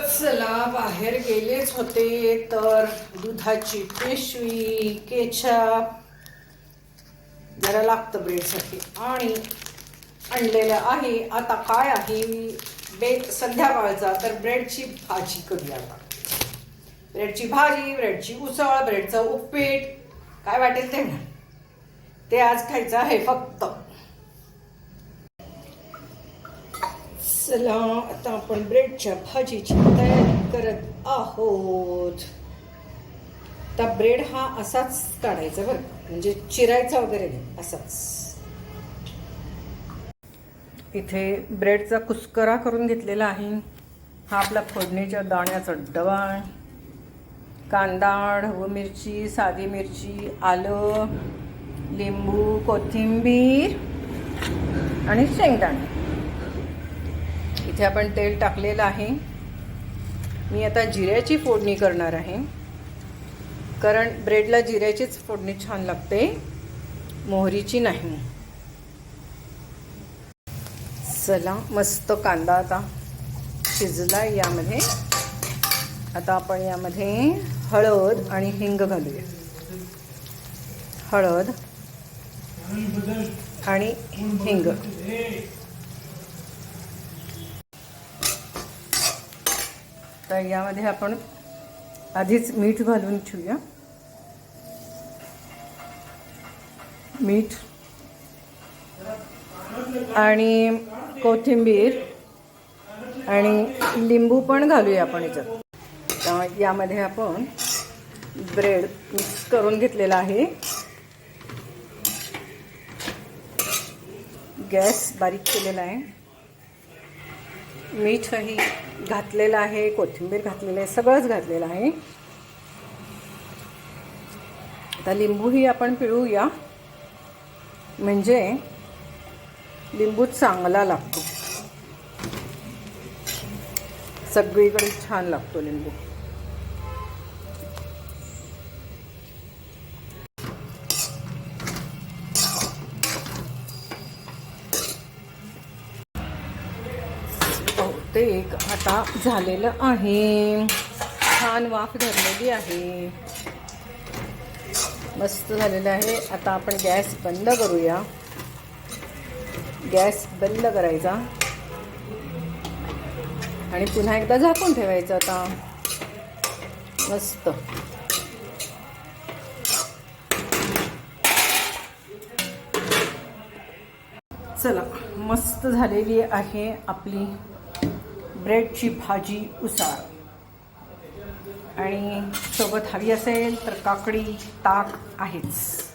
चला बाहेर गेलेच होते तर दुधाची पिशवी केचप जरा लागतं ब्रेडसाठी आणि आणलेलं आहे. आता काय आहे? बे संध्याकाळचा तर ब्रेडची भाजी करूया आता. ब्रेडची भाजी ब्रेडची उसळ ब्रेडचं उपीट. काय वाटेल ते? ते आज खायचं आहे फक्त. चला आता आपण ब्रेडच्या भाजीची तयारी करत आहोत. आता ब्रेड हा असाच काढायचा बरं म्हणजे चिरायचा वगैरे नाही असाच. इथे ब्रेडचा कुस्करा करून घेतलेला आहे. हा आपला फोडणीच्या दाण्याचा डबा आहे. कांदा ढबू मिरची साधी मिरची आलं लिंबू कोथिंबीर आणि शेंगदाणे. इथे आपण तेल टाकलेलं आहे. मी आता जिऱ्याची फोडणी करणार आहे. कारण ब्रेडला जिऱ्याचीच फोडणी छान लागते. मोहरीची नाही. चला मस्त कांदा आता शिजला यामध्ये. आता आपण यामध्ये हळद आणि हिंग घालूया. हळद आणि हिंग. तर यामध्ये आपण आधीच मीठ घालून ठेवूया मीठ आणि कोथिंबीर आणि लिंबू पण घालूया आपण याच्यात यामध्ये आपण ब्रेड मिक्स करून घेतलेला आहे. गॅस बारीक केलेला आहे. मीठही घातलेलं आहे कोथिंबीर घातलेलं आहे सगळंच घातलेलं आहे. आता लिंबूही आपण पिळूया. म्हणजे लिंबू चांगला लागतो. सगळीकडे छान लागतो लिंबू. एक आता झालेलं आहे. छान वाफ धरलेली आहे. मस्त झालेलं आहे. आता आपण गॅस बंद करूया. गॅस बंद करायचा. आणि पुन्हा एकदा झाकून ठेवायचं आता. मस्त. चला मस्त झालेली आहे आपली ब्रेडची भाजी उसाळ. आणि सोबत हवी असेल तर काकडी ताक आहेच.